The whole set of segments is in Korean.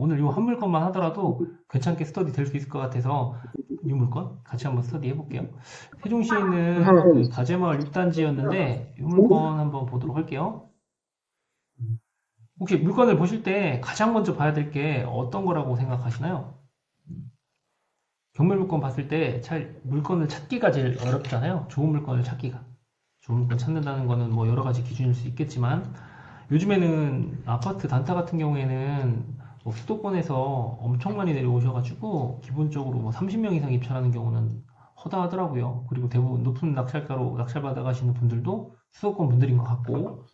오늘 이 한 물건만 하더라도 괜찮게 스터디 될 수 있을 것 같아서 이 물건 같이 한번 스터디 해볼게요. 세종시에 있는 그 가재마을 6단지였는데 이 물건 한번 보도록 할게요. 혹시 물건을 보실 때 가장 먼저 봐야 될 게 어떤 거라고 생각하시나요? 경매 물건 봤을 때 잘 물건을 찾기가 제일 어렵잖아요. 좋은 물건을 찾기가. 좋은 물건 찾는다는 거는 뭐 여러 가지 기준일 수 있겠지만 요즘에는 아파트 단타 같은 경우에는 뭐 수도권에서 엄청 많이 내려오셔가지고 기본적으로 뭐 30명 이상 입찰하는 경우는 허다하더라고요. 그리고 대부분 높은 낙찰가로 낙찰받아 가시는 분들도 수도권 분들인 것 같고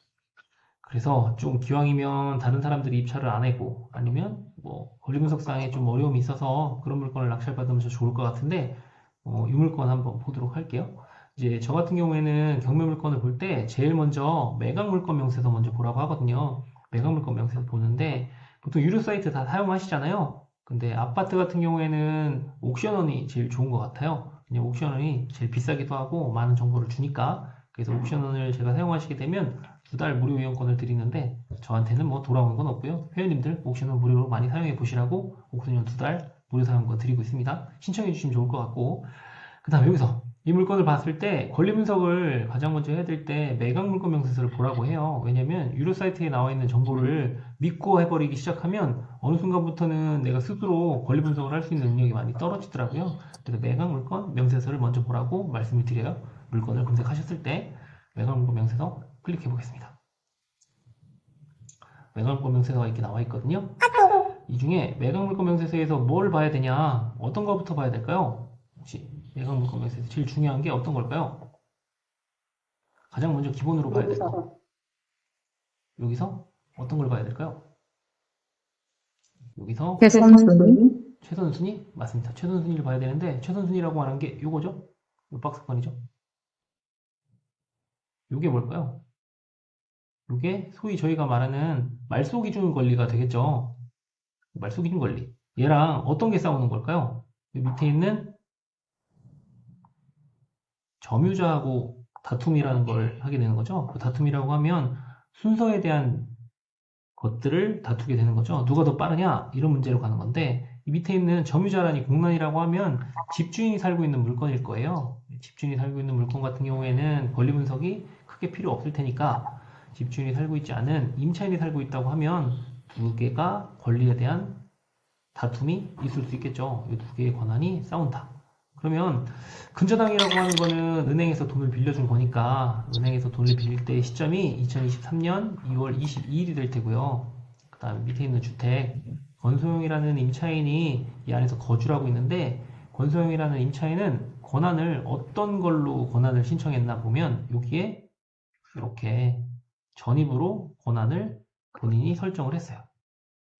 그래서 좀 기왕이면 다른 사람들이 입찰을 안 하고 아니면 뭐 권리 분석상에 좀 어려움이 있어서 그런 물건을 낙찰받으면 좋을 것 같은데 어, 이 물건 한번 보도록 할게요. 이제 저 같은 경우에는 경매 물건을 볼 때 제일 먼저 매각 물건 명세서 먼저 보라고 하거든요. 매각 물건 명세서 보는데 보통 유료 사이트 다 사용하시잖아요. 근데 아파트 같은 경우에는 옥션원이 제일 좋은 것 같아요. 옥션원이 제일 비싸기도 하고 많은 정보를 주니까 그래서 옥션원을 제가 사용하시게 되면 두 달 무료 이용권을 드리는데 저한테는 뭐 돌아오는 건 없고요. 회원님들 옥션원 무료로 많이 사용해 보시라고 옥션원 두 달 무료 사용권 드리고 있습니다. 신청해 주시면 좋을 것 같고 그 다음에 여기서 이 물건을 봤을 때 권리 분석을 가장 먼저 해야 될 때 매각 물건 명세서를 보라고 해요. 왜냐면 유료 사이트에 나와 있는 정보를 믿고 해버리기 시작하면 어느 순간부터는 내가 스스로 권리 분석을 할 수 있는 능력이 많이 떨어지더라고요. 그래서 매각 물건 명세서를 먼저 보라고 말씀을 드려요. 물건을 검색하셨을 때 매각 물건 명세서 클릭해 보겠습니다. 매각 물건 명세서가 이렇게 나와 있거든요. 이 중에 매각 물건 명세서에서 뭘 봐야 되냐? 어떤 거부터 봐야 될까요? 혹시 매각 물건 명세서 제일 중요한 게 어떤 걸까요? 가장 먼저 기본으로 봐야 될 거. 여기서 어떤 걸 봐야 될까요? 여기서 개선순위, 최선 순위? 맞습니다. 최선 순위를 봐야 되는데 최선 순위라고 하는 게 요거죠? 요 박스권이죠? 요게 뭘까요? 요게 소위 저희가 말하는 말소 기준 권리가 되겠죠? 말소 기준 권리. 얘랑 어떤 게 싸우는 걸까요? 이 밑에 있는 점유자하고 다툼이라는 걸 하게 되는 거죠. 그 다툼이라고 하면 순서에 대한 것들을 다투게 되는 거죠. 누가 더 빠르냐? 이런 문제로 가는 건데, 이 밑에 있는 점유자라니 공란이라고 하면 집주인이 살고 있는 물건일 거예요. 집주인이 살고 있는 물건 같은 경우에는 권리 분석이 크게 필요 없을 테니까, 집주인이 살고 있지 않은 임차인이 살고 있다고 하면 두 개가 권리에 대한 다툼이 있을 수 있겠죠. 이 두 개의 권한이 싸운다. 그러면 근저당이라고 하는 거는 은행에서 돈을 빌려준 거니까 은행에서 돈을 빌릴 때의 시점이 2023년 2월 22일이 될 테고요. 그 다음에 밑에 있는 주택 권소영이라는 임차인이 이 안에서 거주를 하고 있는데 권소영이라는 임차인은 권한을 어떤 걸로 권한을 신청했나 보면 여기에 이렇게 전입으로 권한을 본인이 설정을 했어요.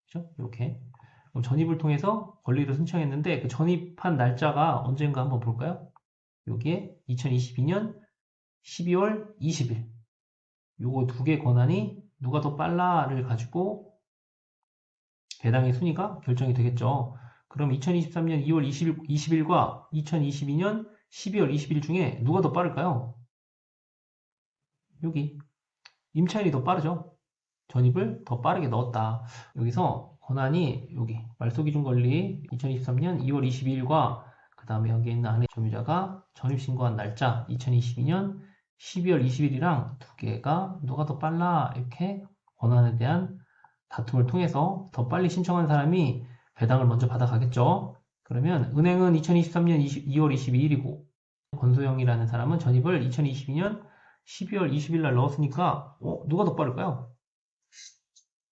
그죠? 이렇게 전입을 통해서 권리를 신청했는데 그 전입한 날짜가 언젠가 한번 볼까요? 여기에 2022년 12월 20일 요거 두 개 권한이 누가 더 빨라를 가지고 배당의 순위가 결정이 되겠죠. 그럼 2023년 2월 20일, 20일과 2022년 12월 20일 중에 누가 더 빠를까요? 여기 임차인이 더 빠르죠. 전입을 더 빠르게 넣었다. 여기서 권한이 여기 말소기준 권리 2023년 2월 22일과 그 다음에 여기 있는 안에 점유자가 전입신고한 날짜 2022년 12월 20일이랑 두 개가 누가 더 빨라 이렇게 권한에 대한 다툼을 통해서 더 빨리 신청한 사람이 배당을 먼저 받아가겠죠. 그러면 은행은 2023년 2월 22일이고 권소영이라는 사람은 전입을 2022년 12월 20일 날 넣었으니까 어, 누가 더 빠를까요?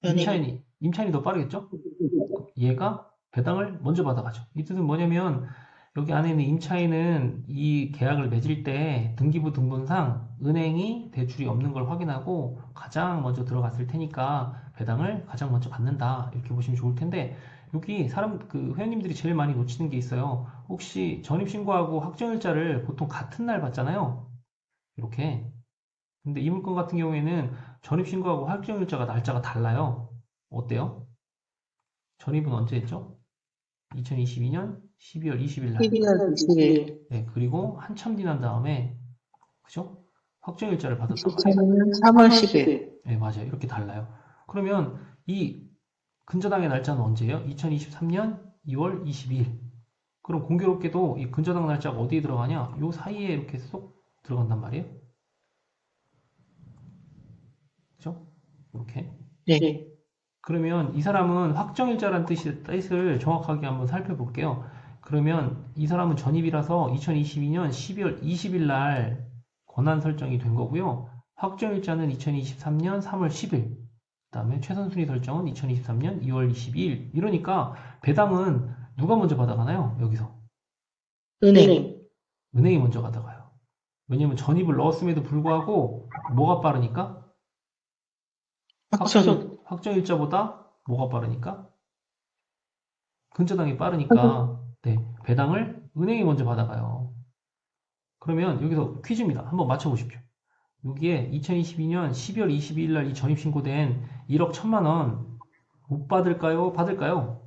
임차인이 임차인이 더 빠르겠죠? 얘가 배당을 먼저 받아가죠. 이 뜻은 뭐냐면 여기 안에 있는 임차인은 이 계약을 맺을 때 등기부 등본상 은행이 대출이 없는 걸 확인하고 가장 먼저 들어갔을 테니까 배당을 가장 먼저 받는다 이렇게 보시면 좋을 텐데 여기 사람 그 회원님들이 제일 많이 놓치는 게 있어요. 혹시 전입 신고하고 확정일자를 보통 같은 날 받잖아요. 이렇게 근데 이 물건 같은 경우에는 전입 신고하고 확정일자가 날짜가 달라요. 어때요? 전입은 언제 했죠? 2022년 12월 20일 날. 12월 20일, 네, 그리고 한참 지난 다음에, 그죠? 확정 일자를 받았다고. 2000년 3월 10일, 네, 맞아요. 이렇게 달라요. 그러면 이 근저당의 날짜는 언제예요? 2023년 2월 22일. 그럼 공교롭게도 이 근저당 날짜가 어디에 들어가냐? 요 사이에 이렇게 쏙 들어간단 말이에요. 그죠? 이렇게. 네. 그러면 이 사람은 확정일자라는 뜻이, 뜻을 정확하게 한번 살펴볼게요. 그러면 이 사람은 전입이라서 2022년 12월 20일 날 권한 설정이 된 거고요. 확정일자는 2023년 3월 10일. 그 다음에 최선순위 설정은 2023년 2월 22일. 이러니까 배당은 누가 먼저 받아가나요? 여기서. 은행. 은행이 먼저 받아가요. 왜냐면 전입을 넣었음에도 불구하고 뭐가 빠르니까? 확정. 확정일자보다 뭐가 빠르니까? 근저당이 빠르니까 네, 배당을 은행이 먼저 받아가요. 그러면 여기서 퀴즈입니다. 한번 맞춰보십시오. 여기에 2022년 12월 22일 날 이 전입 신고된 1억 1천만 원 못 받을까요? 받을까요?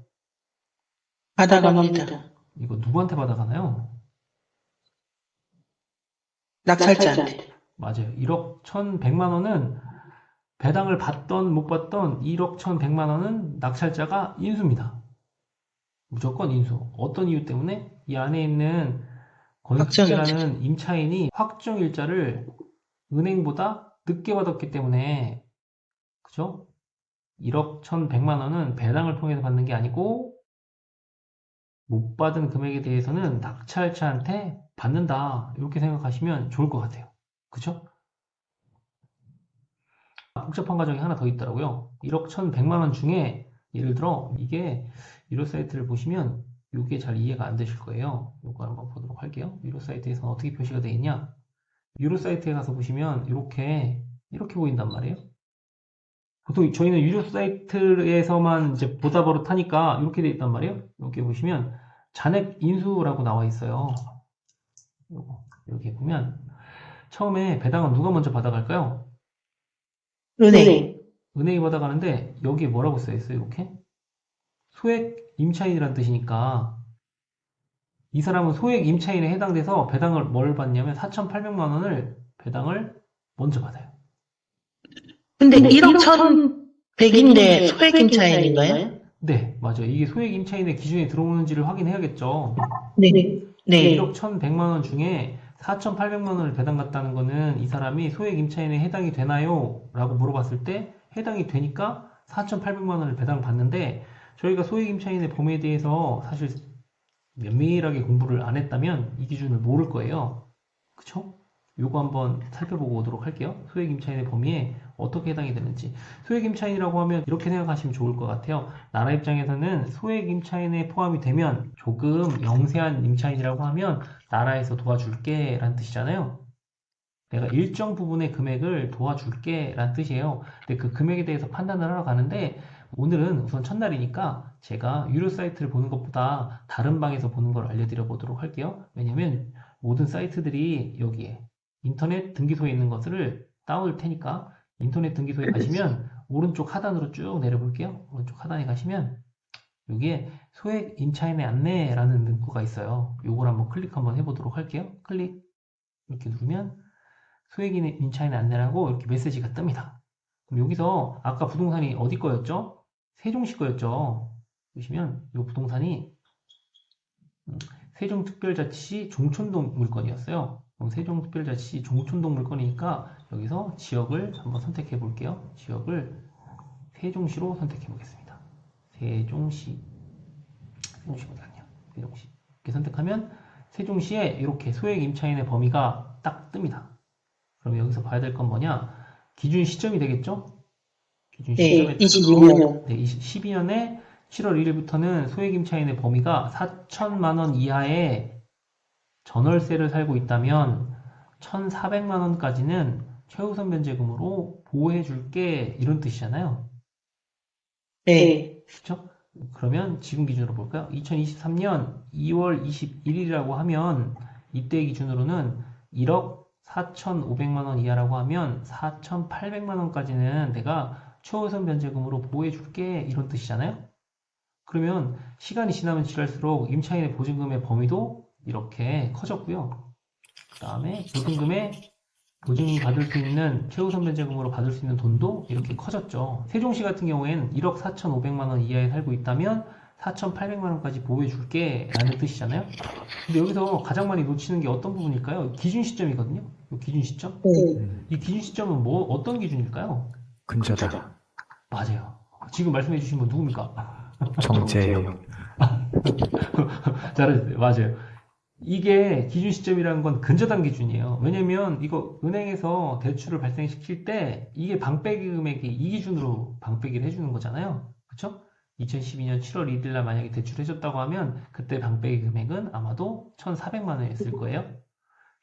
받아갑니다. 이거 누구한테 받아가나요? 낙찰자한테. 맞아요. 1억 1,100만 원은 배당을 받던 못 받던 1억 1,100만 원은 낙찰자가 인수입니다. 무조건 인수. 어떤 이유 때문에? 이 안에 있는 권익주라는 임차인이 확정 일자를 은행보다 늦게 받았기 때문에 그죠? 1억 1,100만 원은 배당을 통해서 받는 게 아니고 못 받은 금액에 대해서는 낙찰자한테 받는다. 이렇게 생각하시면 좋을 것 같아요. 그죠? 복잡한 과정이 하나 더 있더라고요. 1억 1,100만 원 중에 예를 들어 이게 유료 사이트를 보시면 이게 잘 이해가 안 되실 거예요. 이거 한번 보도록 할게요. 유료 사이트에서는 어떻게 표시가 되어 있냐? 유료 사이트에 가서 보시면 이렇게 이렇게 보인단 말이에요. 보통 저희는 유료 사이트에서만 이제 보다 버릇하니까 이렇게 되어 있단 말이에요. 이렇게 보시면 잔액 인수라고 나와 있어요. 여기 보면 처음에 배당은 누가 먼저 받아갈까요? 은행. 은행이 받아가는데 여기에 뭐라고 써 있어요? 이렇게 소액 임차인이라는 뜻이니까 이 사람은 소액 임차인에 해당돼서 배당을 뭘 받냐면 4,800만 원을 배당을 먼저 받아요. 근데 1억 1,100인데 소액 임차인인가요? 네, 맞아요. 이게 소액 임차인의 기준에 들어오는지를 확인해야겠죠. 네. 네. 1억 1,100만 원 중에 4,800만 원을 배당 갔다는 거는 이 사람이 소액 임차인에 해당이 되나요? 라고 물어봤을 때 해당이 되니까 4,800만 원을 배당 받는데 저희가 소액 임차인의 범위에 대해서 사실 면밀하게 공부를 안 했다면 이 기준을 모를 거예요. 그쵸? 요거 한번 살펴보고 오도록 할게요. 소액 임차인의 범위에 어떻게 해당이 되는지. 소액 임차인이라고 하면 이렇게 생각하시면 좋을 것 같아요. 나라 입장에서는 소액 임차인에 포함이 되면 조금 영세한 임차인이라고 하면 나라에서 도와줄게 라는 뜻이잖아요. 내가 일정 부분의 금액을 도와줄게 라는 뜻이에요. 근데 그 금액에 대해서 판단을 하러 가는데 오늘은 우선 첫날이니까 제가 유료 사이트를 보는 것보다 다른 방에서 보는 걸 알려드려 보도록 할게요. 왜냐면 모든 사이트들이 여기에 인터넷 등기소에 있는 것을 따올 테니까 인터넷 등기소에 가시면 오른쪽 하단으로 쭉 내려볼게요. 오른쪽 하단에 가시면 여기에 소액 임차인의 안내라는 문구가 있어요. 요걸 한번 클릭 한번 해보도록 할게요. 클릭 이렇게 누르면 소액 임차인의 안내라고 이렇게 메시지가 뜹니다. 그럼 여기서 아까 부동산이 어디 거였죠? 세종시 거였죠. 보시면 이 부동산이 음, 세종특별자치시 종촌동 물건이었어요. 그럼 세종특별자치시 종촌동 물건이니까 여기서 지역을 한번 선택해 볼게요. 지역을 세종시로 선택해 보겠습니다. 세종시 세종시 어디 갔냐? 세종시 이렇게 선택하면 세종시에 이렇게 소액 임차인의 범위가 딱 뜹니다. 그럼 여기서 봐야 될 건 뭐냐? 기준 시점이 되겠죠? 기준 네. 시점에 22년. 네, 12년에 7월 1일부터는 소액 임차인의 범위가 4천만 원 이하의 전월세를 살고 있다면 1,400만 원까지는 최우선 변제금으로 보호해 줄게 이런 뜻이잖아요. 네. 그렇죠? 그러면 지금 기준으로 볼까요? 2023년 2월 21일이라고 하면 이때 기준으로는 1억 4,500만 원 이하라고 하면 4,800만 원까지는 내가 최우선 변제금으로 보호해 줄게 이런 뜻이잖아요. 그러면 시간이 지나면 지날수록 임차인의 보증금의 범위도 이렇게 커졌고요. 그 다음에 보증금의 보증 받을 수 있는 최우선 변제금으로 받을 수 있는 돈도 이렇게 커졌죠. 세종시 같은 경우에는 1억 4,500만 원 이하에 살고 있다면 4,800만 원까지 보호해 줄게 라는 뜻이잖아요. 근데 여기서 가장 많이 놓치는 게 어떤 부분일까요? 기준 시점이거든요. 이 기준 시점. 네. 이 기준 시점은 뭐 어떤 기준일까요? 근저당, 맞아요. 지금 말씀해 주신 분 누굽니까? 정재영, 잘하셨어요. 맞아요. 이게 기준 시점이라는 건 근저당 기준이에요. 왜냐면 이거 은행에서 대출을 발생시킬 때 이게 방빼기 금액이 이 기준으로 방빼기를 해주는 거잖아요. 그쵸? 2012년 7월 1일 날 만약에 대출해줬다고 하면 그때 방빼기 금액은 아마도 1,400만 원이었을 거예요.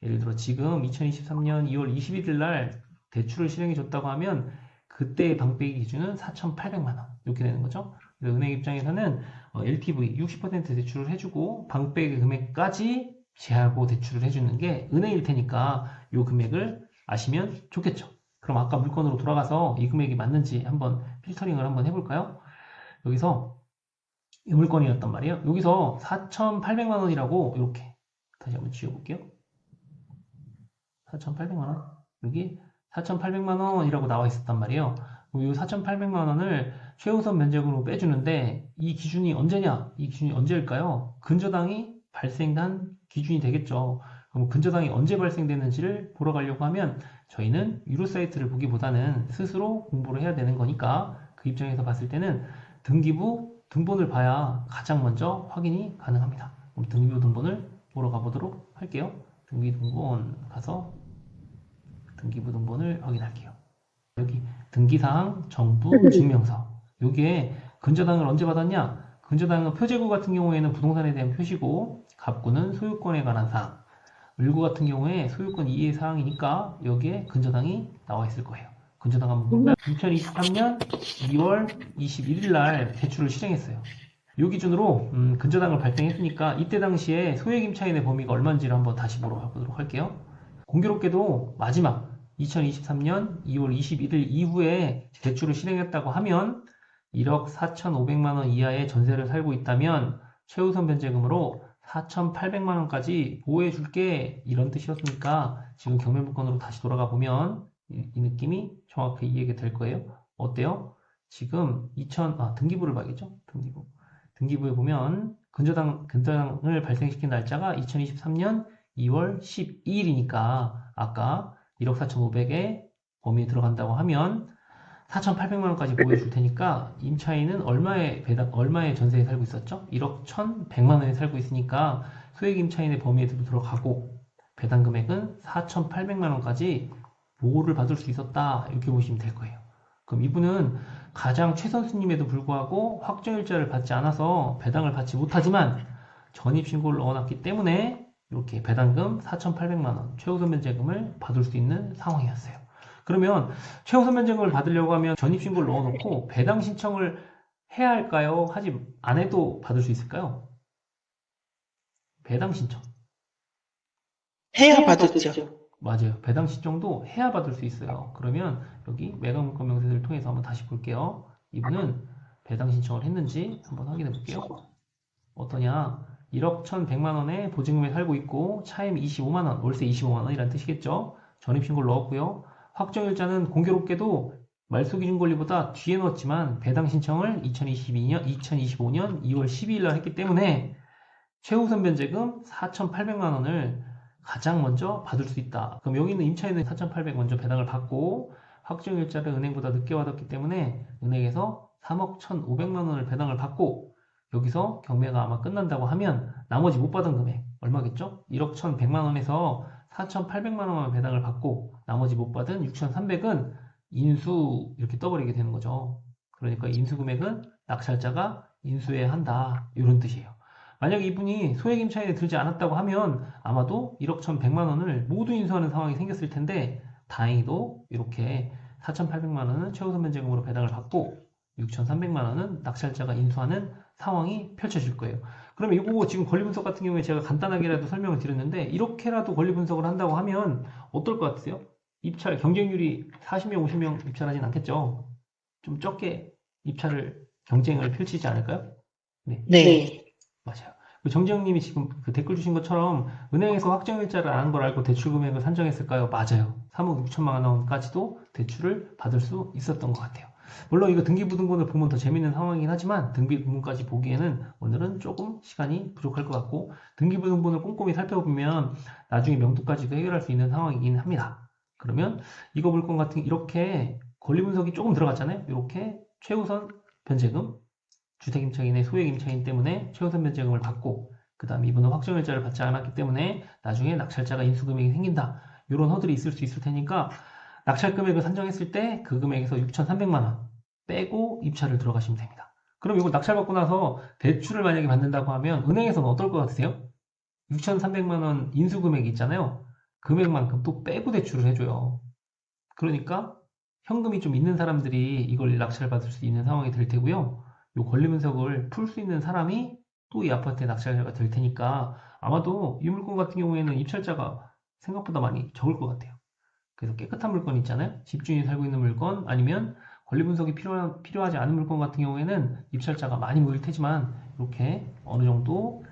예를 들어 지금 2023년 2월 21일 날 대출을 실행해줬다고 하면 그때의 방빼기 기준은 4,800만 원 이렇게 되는 거죠. 은행 입장에서는 어, LTV 60% 대출을 해주고 방빼기 금액까지 제하고 대출을 해주는 게 은행일 테니까 이 금액을 아시면 좋겠죠. 그럼 아까 물건으로 돌아가서 이 금액이 맞는지 한번 필터링을 한번 해볼까요? 여기서 이 물건이었단 말이에요. 여기서 4,800만 원이라고 이렇게 다시 한번 지워볼게요. 4,800만 원 여기 4,800만 원이라고 나와 있었단 말이에요. 이 4,800만 원을 최우선 면적으로 빼주는데 이 기준이 언제냐? 이 기준이 언제일까요? 근저당이 발생한 기준이 되겠죠. 그럼 근저당이 언제 발생되는지를 보러 가려고 하면 저희는 유로 사이트를 보기보다는 스스로 공부를 해야 되는 거니까 그 입장에서 봤을 때는 등기부 등본을 봐야 가장 먼저 확인이 가능합니다. 그럼 등기부 등본을 보러 가보도록 할게요. 등기부 등본 가서 등기부 등본을 확인할게요. 여기 등기사항 정부 증명서 여기에 근저당을 언제 받았냐? 근저당은 표제구 같은 경우에는 부동산에 대한 표시고 갑구는 소유권에 관한 사항 을구 같은 경우에 소유권 이해 사항이니까 여기에 근저당이 나와 있을 거예요. 근저당 한번 보면 2023년 2월 21일 날 대출을 실행했어요. 이 기준으로 음, 근저당을 발생했으니까 이때 당시에 소액 임차인의 범위가 얼마인지를 한번 다시 보러 가보도록 할게요. 공교롭게도 마지막 2023년 2월 21일 이후에 대출을 실행했다고 하면 1억 4,500만 원 이하의 전세를 살고 있다면 최우선 변제금으로 4,800만 원까지 보호해 줄게 이런 뜻이었으니까 지금 경매 물건으로 다시 돌아가 보면 이, 이 느낌이 정확히 이해가 될 거예요. 어때요? 지금 2000 아, 등기부를 봐야겠죠? 등기부. 등기부에 보면 근저당 근저당을 발생시킨 날짜가 2023년 2월 12일이니까 아까 1억 4,500에 범위에 들어간다고 하면 4,800만 원까지 보여 줄 테니까 임차인은 얼마의 배당 얼마의 전세에 살고 있었죠? 1억 1,100만 원에 살고 있으니까 소액 임차인의 범위에 들어가고 배당 금액은 4,800만 원까지 보호를 받을 수 있었다 이렇게 보시면 될 거예요. 그럼 이분은 가장 최선수님에도 불구하고 확정일자를 받지 않아서 배당을 받지 못하지만 전입신고를 넣어놨기 때문에 이렇게 배당금 4,800만 원 최우선 면제금을 받을 수 있는 상황이었어요. 그러면 최우선 면제금을 받으려고 하면 전입신고를 넣어놓고 배당 신청을 해야 할까요? 하지 안 해도 받을 수 있을까요? 배당 신청. 해야 받았죠. 맞아요. 배당 신청도 해야 받을 수 있어요. 그러면 여기 매각물건 명세서를 통해서 한번 다시 볼게요. 이분은 배당 신청을 했는지 한번 확인해 볼게요. 어떠냐? 1억 1,100만 원에 보증금에 살고 있고 차임 25만 원, 월세 25만 원이라는 뜻이겠죠. 전입신고를 넣었고요. 확정일자는 공교롭게도 말소기준 권리보다 뒤에 넣었지만 배당 신청을 2022년, 2025년 2월 12일 날 했기 때문에 최우선 변제금 4,800만 원을 가장 먼저 받을 수 있다. 그럼 여기 있는 임차인은 4,800 먼저 배당을 받고 확정일자를 은행보다 늦게 받았기 때문에 은행에서 3억 1,500만 원을 배당을 받고 여기서 경매가 아마 끝난다고 하면 나머지 못 받은 금액 얼마겠죠? 1억 1,100만 원에서 4,800만 원만 배당을 받고 나머지 못 받은 6,300은 인수 이렇게 떠버리게 되는 거죠. 그러니까 인수 금액은 낙찰자가 인수해야 한다. 이런 뜻이에요. 만약 이분이 소액 임차인에 들지 않았다고 하면 아마도 1억 1,100만 원을 모두 인수하는 상황이 생겼을 텐데 다행히도 이렇게 4,800만 원은 최우선 면제금으로 배당을 받고 6,300만 원은 낙찰자가 인수하는 상황이 펼쳐질 거예요. 그러면 이거 지금 권리 분석 같은 경우에 제가 간단하게라도 설명을 드렸는데 이렇게라도 권리 분석을 한다고 하면 어떨 것 같으세요? 입찰 경쟁률이 40명, 50명 입찰하진 않겠죠. 좀 적게 입찰을 경쟁을 펼치지 않을까요? 네. 맞아요. 그 정지영님이 지금 그 댓글 주신 것처럼 은행에서 확정일자를 안 한 걸 알고 대출 금액을 산정했을까요? 맞아요. 3억 6천만 원까지도 대출을 받을 수 있었던 것 같아요. 물론 이거 등기부등본을 보면 더 재밌는 상황이긴 하지만 등기부등본까지 보기에는 오늘은 조금 시간이 부족할 것 같고 등기부등본을 꼼꼼히 살펴보면 나중에 명도까지도 해결할 수 있는 상황이긴 합니다. 그러면 이거 물건 같은 이렇게 권리 분석이 조금 들어갔잖아요. 이렇게 최우선 변제금 주택임차인의 소액임차인 때문에 최우선 변제금을 받고 그 다음에 이분은 확정일자를 받지 않았기 때문에 나중에 낙찰자가 인수금액이 생긴다. 이런 허들이 있을 수 있을 테니까 낙찰 금액을 산정했을 때 그 금액에서 6,300만 원 빼고 입찰을 들어가시면 됩니다. 그럼 이거 낙찰 받고 나서 대출을 만약에 받는다고 하면 은행에서는 어떨 것 같으세요? 6,300만 원 인수 금액이 있잖아요. 금액만큼 또 빼고 대출을 해줘요. 그러니까 현금이 좀 있는 사람들이 이걸 낙찰 받을 수 있는 상황이 될 테고요. 이 권리 분석을 풀 수 있는 사람이 또 이 아파트의 낙찰자가 될 테니까 아마도 이 물건 같은 경우에는 입찰자가 생각보다 많이 적을 것 같아요. 그래서 깨끗한 물건 있잖아요. 집주인이 살고 있는 물건 아니면 권리 분석이 필요, 필요하지 않은 물건 같은 경우에는 입찰자가 많이 모일 테지만 이렇게 어느 정도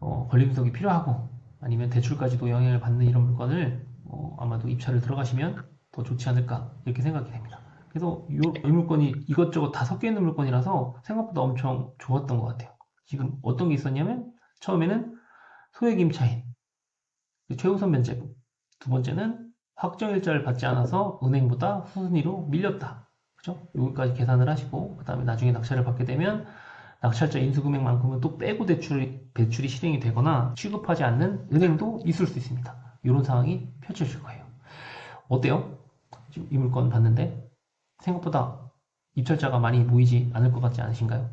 어, 권리 분석이 필요하고 아니면 대출까지도 영향을 받는 이런 물건을 어, 아마도 입찰을 들어가시면 더 좋지 않을까 이렇게 생각이 됩니다. 그래서 이, 이 물건이 이것저것 다 섞여 있는 물건이라서 생각보다 엄청 좋았던 것 같아요. 지금 어떤 게 있었냐면 처음에는 소액 임차인 최우선 면제부 두 번째는 확정일자를 받지 않아서 은행보다 후순위로 밀렸다. 그죠? 여기까지 계산을 하시고 그 다음에 나중에 낙찰을 받게 되면 낙찰자 인수금액만큼은 또 빼고 대출이, 대출이 실행이 되거나 취급하지 않는 은행도 있을 수 있습니다. 이런 상황이 펼쳐질 거예요. 어때요? 지금 이 물건 봤는데 생각보다 입찰자가 많이 모이지 않을 것 같지 않으신가요?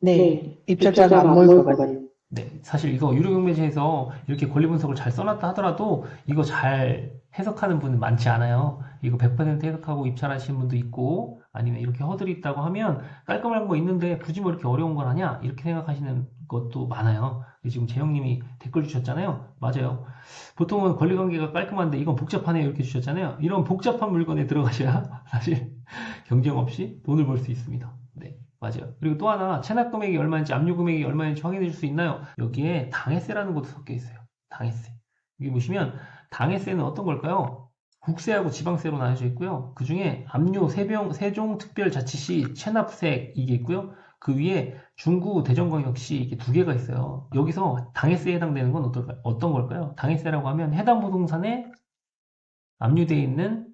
네. 입찰자가 안 모일 것 같아요. 네, 사실 이거 유료 경매제에서 이렇게 권리 분석을 잘 써놨다 하더라도 이거 잘 해석하는 분은 많지 않아요. 이거 100% 해석하고 입찰하시는 분도 있고 아니면 이렇게 허들이 있다고 하면 깔끔한 거 있는데 굳이 뭐 이렇게 어려운 걸 하냐 이렇게 생각하시는 것도 많아요. 지금 재영님이 댓글 주셨잖아요. 맞아요. 보통은 권리관계가 깔끔한데 이건 복잡하네요 이렇게 주셨잖아요. 이런 복잡한 물건에 들어가셔야 사실 경쟁 없이 돈을 벌 수 있습니다. 네. 맞아요. 그리고 또 하나 체납 금액이 얼마인지 압류 금액이 얼마인지 확인해 줄 수 있나요? 여기에 당해세라는 것도 섞여 있어요. 당해세. 여기 보시면 당해세는 어떤 걸까요? 국세하고 지방세로 나눠져 있고요. 그 중에 압류 세병, 세종 특별자치시 체납세 이게 있고요. 그 위에 중구 대전광역시 이게 두 개가 있어요. 여기서 당해세에 해당되는 건 어떨까요? 어떤 걸까요? 당해세라고 하면 해당 부동산에 압류되어 있는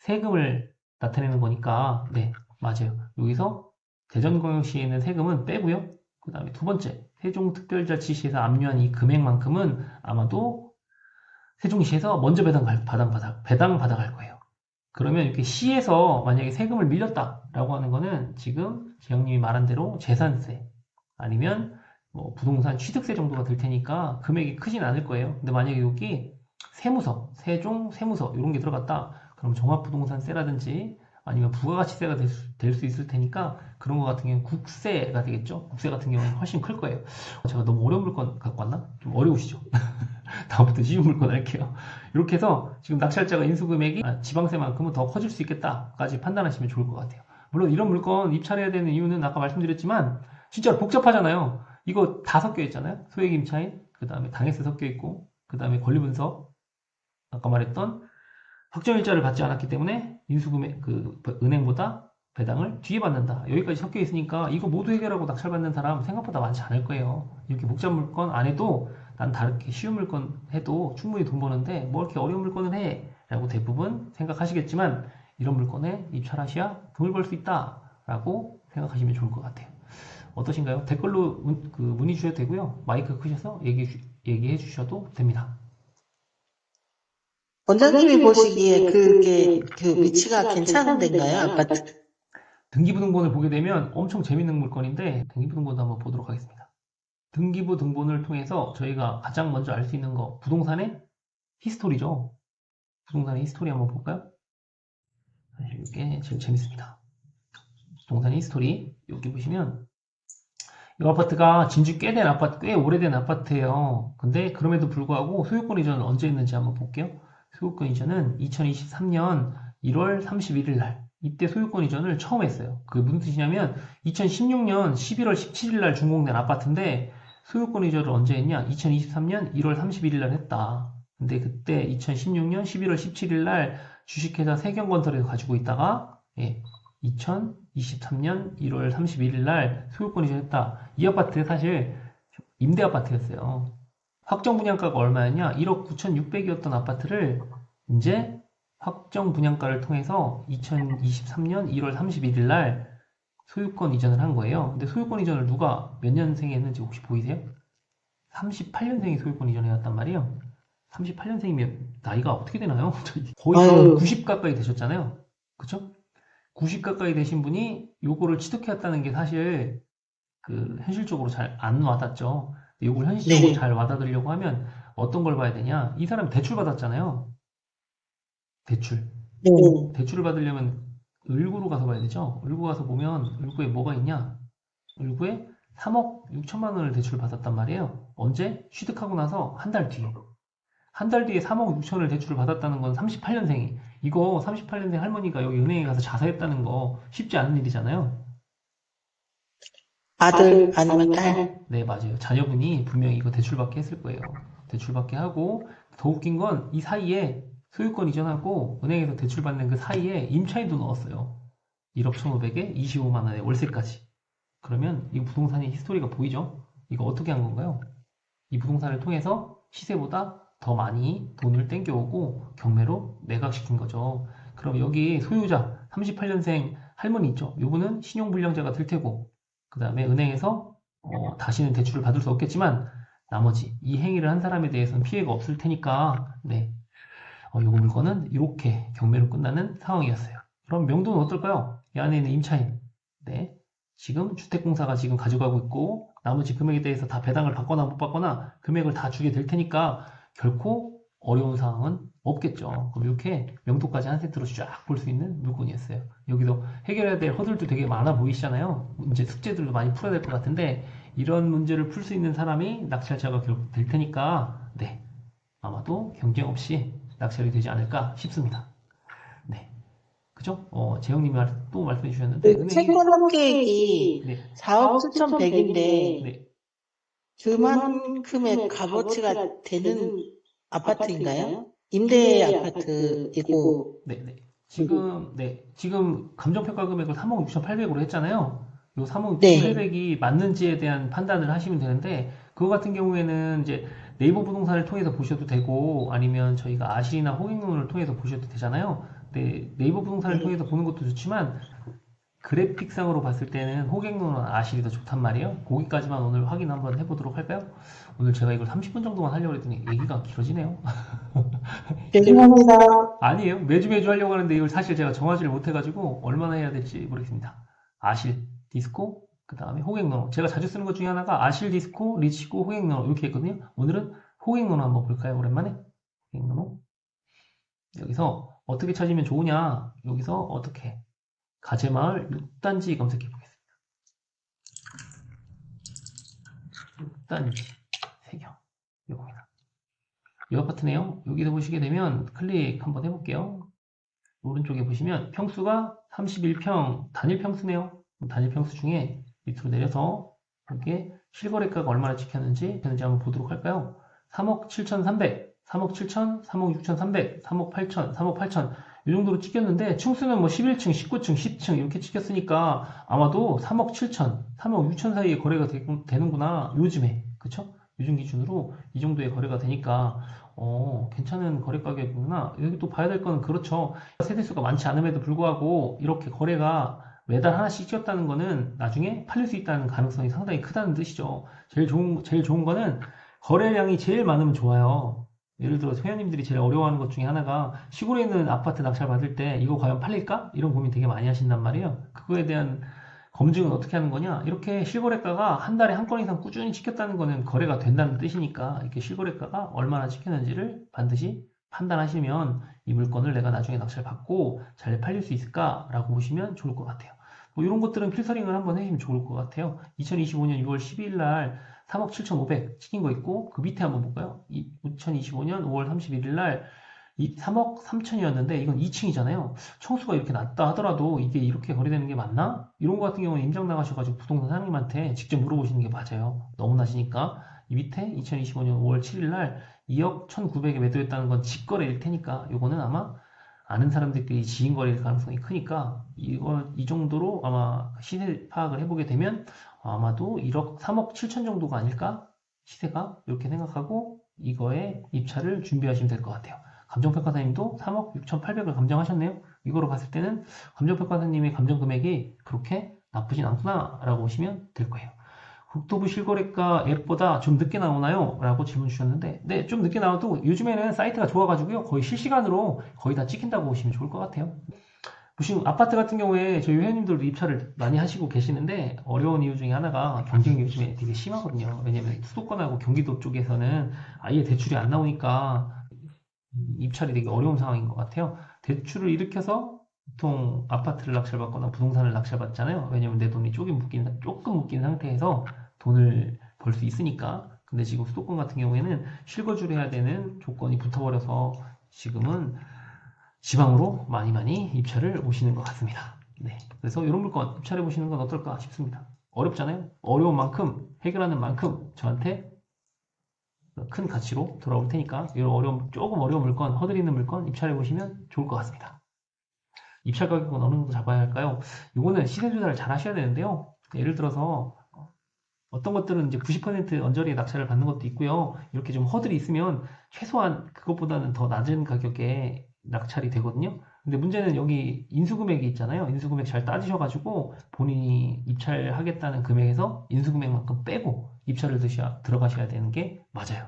세금을 나타내는 거니까 네 맞아요. 여기서 대전광역시에는 세금은 빼고요. 그 다음에 두 번째, 세종특별자치시에서 압류한 이 금액만큼은 아마도 세종시에서 먼저 배당, 받아, 배당 받아갈 거예요. 그러면 이렇게 시에서 만약에 세금을 밀렸다라고 하는 거는 지금 지영님이 말한 대로 재산세 아니면 뭐 부동산 취득세 정도가 될 테니까 금액이 크진 않을 거예요. 근데 만약에 여기 세무서, 세종, 세무서 이런 게 들어갔다. 그럼 종합부동산세라든지 아니면 부가가치세가 될 수 있을 테니까 그런 거 같은 경우는 국세가 되겠죠. 국세 같은 경우는 훨씬 클 거예요. 제가 너무 어려운 물건 갖고 왔나? 좀 어려우시죠? 다음부터 쉬운 물건 할게요. 이렇게 해서 지금 낙찰자가 인수금액이 아, 지방세만큼은 더 커질 수 있겠다까지 판단하시면 좋을 것 같아요. 물론 이런 물건 입찰해야 되는 이유는 아까 말씀드렸지만 진짜로 복잡하잖아요. 이거 다 섞여 있잖아요. 소액 임차인, 그 다음에 당해세 섞여 있고, 그 다음에 권리분석, 아까 말했던 확정일자를 받지 않았기 때문에 인수금액 그 은행보다 배당을 뒤에 받는다. 여기까지 섞여 있으니까 이거 모두 해결하고 낙찰받는 사람 생각보다 많지 않을 거예요. 이렇게 복잡 물건 안 해도 난 다르게 쉬운 물건 해도 충분히 돈 버는데 뭐 이렇게 어려운 물건을 해? 라고 대부분 생각하시겠지만 이런 물건에 입찰하셔야 돈을 벌 수 있다. 라고 생각하시면 좋을 것 같아요. 어떠신가요? 댓글로 문, 그 문의 주셔도 되고요. 마이크 크셔서 얘기해, 주, 얘기해 주셔도 됩니다. 원장님이 보시기에 그게 그 위치가 괜찮은 데인가요? 아파트? 등기부등본을 보게 되면 엄청 재밌는 물건인데 등기부등본도 한번 보도록 하겠습니다. 등기부등본을 통해서 저희가 가장 먼저 알 수 있는 거 부동산의 히스토리죠. 부동산의 히스토리 한번 볼까요? 이게 제일 재밌습니다. 부동산의 히스토리 여기 보시면 이 아파트가 진주 꽤 된 아파트, 꽤 오래된 아파트예요. 근데 그럼에도 불구하고 소유권 이전은 언제 했는지 한번 볼게요. 소유권 이전은 2023년 1월 31일 날 이때 소유권 이전을 처음 했어요. 그게 무슨 뜻이냐면 2016년 11월 17일 날 준공된 아파트인데 소유권 이전을 언제 했냐? 2023년 1월 31일 날 했다. 근데 그때 2016년 11월 17일 날 주식회사 세경건설에서 가지고 있다가 예, 2023년 1월 31일 날 소유권 이전했다. 이 아파트 사실 임대 아파트였어요. 확정 분양가가 얼마였냐? 1억 9,600이었던 아파트를 이제 확정 분양가를 통해서 2023년 1월 31일 날 소유권 이전을 한 거예요. 근데 소유권 이전을 누가 몇 년생이 했는지 혹시 보이세요? 38년생이 소유권 이전을 해왔단 말이에요. 38년생이면 나이가 어떻게 되나요? 거의 아유. 90 가까이 되셨잖아요. 그쵸? 90 가까이 되신 분이 요거를 취득해 왔다는 게 사실 그 현실적으로 잘 안 와닿죠. 요걸 현실적으로 네. 잘 와닿으려고 하면 어떤 걸 봐야 되냐? 이 사람 대출 받았잖아요. 대출. 네. 대출을 받으려면 을구로 가서 봐야 되죠. 을구 가서 보면 을구에 뭐가 있냐? 을구에 3억 6천만 원을 대출을 받았단 말이에요. 언제? 취득하고 나서 한 달 뒤에. 한 달 뒤에 3억 6천을 대출을 받았다는 건 38년생이. 이거 38년생 할머니가 여기 은행에 가서 자사했다는 거 쉽지 않은 일이잖아요. 아들 아니면 딸. 네, 맞아요. 자녀분이 분명히 이거 대출받게 했을 거예요. 대출받게 하고, 더 웃긴 건 이 사이에 소유권 이전하고 은행에서 대출받는 그 사이에 임차인도 넣었어요. 1억 1,500에 25만 원의 월세까지. 그러면 이 부동산의 히스토리가 보이죠? 이거 어떻게 한 건가요? 이 부동산을 통해서 시세보다 더 많이 돈을 땡겨오고 경매로 매각시킨 거죠. 그럼 여기 소유자 38년생 할머니 있죠? 요분은 신용불량자가 될 테고 그 다음에 은행에서 어, 다시는 대출을 받을 수 없겠지만 나머지 이 행위를 한 사람에 대해서는 피해가 없을 테니까 네, 어, 요거 물건은 이렇게 경매로 끝나는 상황이었어요. 그럼 명도는 어떨까요? 이 안에 있는 임차인 네, 지금 주택공사가 지금 가져가고 있고 나머지 금액에 대해서 다 배당을 받거나 못 받거나 금액을 다 주게 될 테니까 결코 어려운 상황은 없겠죠. 그럼 이렇게 명도까지 한 세트로 쫙 볼 수 있는 물건이었어요. 여기서 해결해야 될 허들도 되게 많아 보이시잖아요. 문제 숙제들도 많이 풀어야 될 것 같은데 이런 문제를 풀 수 있는 사람이 낙찰자가 결국 될 테니까 네 아마도 경쟁 없이 낙찰이 되지 않을까 싶습니다. 네 그죠? 어 재영님이 말- 또 말씀해 주셨는데 그 은행이 채권 합계액이 네, 4억 7,100인데 네 그만큼의 값어치가 되는 아파트인가요? 임대 아파트이고 네, 네. 지금, 네. 지금 감정평가 금액을 3억 6,800으로 했잖아요. 요 3억 네. 6,800이 맞는지에 대한 판단을 하시면 되는데, 그거 같은 경우에는 이제 네이버 부동산을 통해서 보셔도 되고, 아니면 저희가 아실이나 호갱론을 통해서 보셔도 되잖아요. 근데 네이버 부동산을 네. 통해서 보는 것도 좋지만, 그래픽상으로 봤을 때는 호갱론은 아실이 더 좋단 말이에요. 거기까지만 오늘 확인 한번 해보도록 할까요? 오늘 제가 이걸 30분 정도만 하려고 했더니 얘기가 길어지네요. 죄송합니다. 아니에요. 매주 매주 하려고 하는데 이걸 사실 제가 정하지를 못해가지고 얼마나 해야 될지 모르겠습니다. 아실, 디스코, 그 다음에 호갱노노. 제가 자주 쓰는 것 중에 하나가 아실, 디스코, 리치고, 호갱노노 이렇게 했거든요. 오늘은 호갱노노 한번 볼까요? 오랜만에. 호갱노노. 여기서 어떻게 찾으면 좋으냐? 여기서 어떻게? 가재마을 6단지 검색해 보겠습니다. 6단지 세경. 요겁니다. 이 아파트네요. 여기서 보시게 되면 클릭 한번 해볼게요. 오른쪽에 보시면 평수가 31평 단일 평수네요. 단일 평수 중에 밑으로 내려서 이렇게 실거래가가 얼마나 찍혔는지 되는지 한번 보도록 할까요? 3억 7,300, 3억 7천, 3억 6,300, 3억 8천, 3억 8천 이 정도로 찍혔는데 층수는 뭐 11층, 19층, 10층 이렇게 찍혔으니까 아마도 3억 7천, 3억 6천 사이에 거래가 되, 되는구나 요즘에 그쵸? 요즘 기준으로 이 정도의 거래가 되니까 어, 괜찮은 거래 가격이구나. 여기 또 봐야 될 거는 그렇죠. 세대수가 많지 않음에도 불구하고 이렇게 거래가 매달 하나씩 찍혔다는 거는 나중에 팔릴 수 있다는 가능성이 상당히 크다는 뜻이죠. 제일 좋은, 제일 좋은 거는 거래량이 제일 많으면 좋아요. 예를 들어 회원님들이 제일 어려워하는 것 중에 하나가 시골에 있는 아파트 낙찰 받을 때 이거 과연 팔릴까? 이런 고민 되게 많이 하신단 말이에요. 그거에 대한 검증은 어떻게 하는 거냐? 이렇게 실거래가가 한 달에 한 건 이상 꾸준히 찍혔다는 거는 거래가 된다는 뜻이니까 이렇게 실거래가가 얼마나 찍혔는지를 반드시 판단하시면 이 물건을 내가 나중에 낙찰 받고 잘 팔릴 수 있을까라고 보시면 좋을 것 같아요. 뭐 이런 것들은 필터링을 한번 해주시면 좋을 것 같아요. 2025년 6월 12일 날 3억 7,500 찍힌 거 있고 그 밑에 한번 볼까요? 2025년 5월 31일 날이 3억 3천이었는데 이건 2층이잖아요. 청수가 이렇게 낮다 하더라도 이게 이렇게 거래되는 게 맞나? 이런 거 같은 경우는 임장 나가셔가지고 부동산 사장님한테 직접 물어보시는 게 맞아요. 너무 나시니까 이 밑에 2025년 5월 7일 날 2억 1,900에 매도했다는 건 직거래일 테니까 요거는 아마 아는 사람들끼리 지인 거래일 가능성이 크니까 이거 이 정도로 아마 시세 파악을 해보게 되면 아마도 1억 3억 7천 정도가 아닐까 시세가 이렇게 생각하고 이거에 입찰을 준비하시면 될 것 같아요. 감정평가사님도 3억 6,800을 감정하셨네요. 이거로 봤을 때는 감정평가사님의 감정 금액이 그렇게 나쁘진 않구나 라고 보시면 될 거예요. 국토부 실거래가 앱보다 좀 늦게 나오나요? 라고 질문 주셨는데 네, 좀 늦게 나와도 요즘에는 사이트가 좋아가지고요. 거의 실시간으로 거의 다 찍힌다고 보시면 좋을 것 같아요. 보시면 아파트 같은 경우에 저희 회원님들도 입찰을 많이 하시고 계시는데 어려운 이유 중에 하나가 경쟁이 요즘에 되게 심하거든요. 왜냐면 수도권하고 경기도 쪽에서는 아예 대출이 안 나오니까 입찰이 되게 어려운 상황인 것 같아요. 대출을 일으켜서 보통 아파트를 낙찰받거나 부동산을 낙찰받잖아요. 왜냐면 내 돈이 조금 묶인, 조금 묶인 상태에서 돈을 벌 수 있으니까. 근데 지금 수도권 같은 경우에는 실거주를 해야 되는 조건이 붙어버려서 지금은 지방으로 많이 많이 입찰을 오시는 것 같습니다. 네. 그래서 이런 물건 입찰해 보시는 건 어떨까 싶습니다. 어렵잖아요. 어려운 만큼, 해결하는 만큼 저한테 큰 가치로 돌아올 테니까 이런 어려운 조금 어려운 물건 허드리는 물건 입찰해 보시면 좋을 것 같습니다. 입찰 가격은 어느 정도 잡아야 할까요? 이거는 시세 조사를 잘 하셔야 되는데요. 예를 들어서 어떤 것들은 이제 90% 언저리에 낙찰을 받는 것도 있고요. 이렇게 좀 허들이 있으면 최소한 그것보다는 더 낮은 가격에 낙찰이 되거든요. 근데 문제는 여기 인수금액이 있잖아요. 인수금액 잘 따지셔가지고 본인이 입찰하겠다는 금액에서 인수금액만큼 빼고 입찰을 드셔야, 들어가셔야 되는 게 맞아요.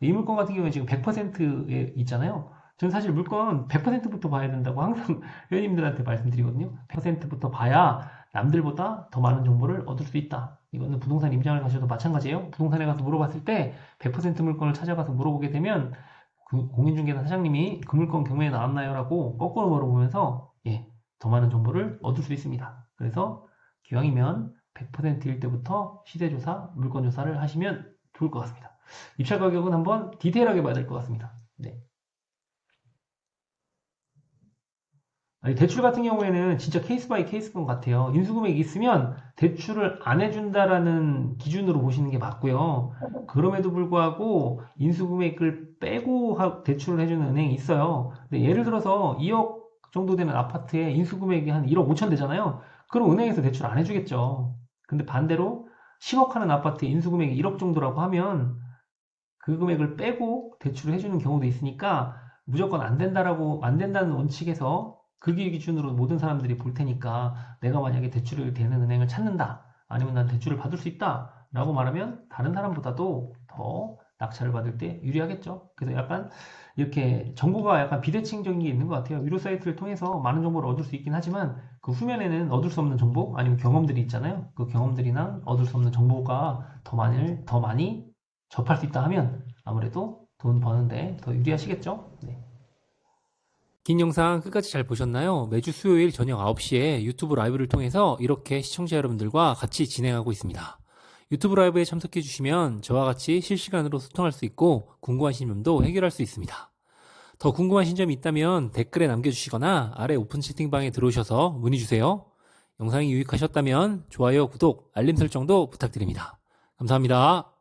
이 물건 같은 경우에 지금 100%에 있잖아요. 저는 사실 물건 100%부터 봐야 된다고 항상 회원님들한테 말씀드리거든요. 100%부터 봐야 남들보다 더 많은 정보를 얻을 수 있다. 이거는 부동산 임장을 가셔도 마찬가지예요. 부동산에 가서 물어봤을 때 100% 물건을 찾아가서 물어보게 되면 그 공인중개사 사장님이 그 물건 경매에 나왔나요? 라고 거꾸로 물어보면서 예, 더 많은 정보를 얻을 수 있습니다. 그래서 기왕이면 100%일 때부터 시세조사, 물건조사를 하시면 좋을 것 같습니다. 입찰 가격은 한번 디테일하게 봐야 될 것 같습니다. 네. 아니, 대출 같은 경우에는 진짜 케이스 바이 케이스인 것 같아요. 인수금액이 있으면 대출을 안 해준다라는 기준으로 보시는 게 맞고요. 그럼에도 불구하고 인수금액을 빼고 하- 대출을 해주는 은행이 있어요. 근데 예를 들어서 2억 정도 되는 아파트에 인수금액이 한 1억 5천 되잖아요. 그럼 은행에서 대출 안 해주겠죠. 근데 반대로 10억 하는 아파트에 인수금액이 1억 정도라고 하면 그 금액을 빼고 대출을 해주는 경우도 있으니까 무조건 안 된다라고 안 된다는 원칙에서 그 기준으로 모든 사람들이 볼 테니까 내가 만약에 대출을 되는 은행을 찾는다 아니면 난 대출을 받을 수 있다 라고 말하면 다른 사람보다도 더 낙찰을 받을 때 유리하겠죠. 그래서 약간 이렇게 정보가 약간 비대칭적인 게 있는 것 같아요. 위로 사이트를 통해서 많은 정보를 얻을 수 있긴 하지만 그 후면에는 얻을 수 없는 정보 아니면 경험들이 있잖아요. 그 경험들이나 얻을 수 없는 정보가 더 많이 더 많이 접할 수 있다 하면 아무래도 돈 버는데 더 유리하시겠죠? 네. 긴 영상 끝까지 잘 보셨나요? 매주 수요일 저녁 9시에 유튜브 라이브를 통해서 이렇게 시청자 여러분들과 같이 진행하고 있습니다. 유튜브 라이브에 참석해 주시면 저와 같이 실시간으로 소통할 수 있고 궁금하신 점도 해결할 수 있습니다. 더 궁금하신 점이 있다면 댓글에 남겨주시거나 아래 오픈 채팅방에 들어오셔서 문의 주세요. 영상이 유익하셨다면 좋아요, 구독, 알림 설정도 부탁드립니다. 감사합니다.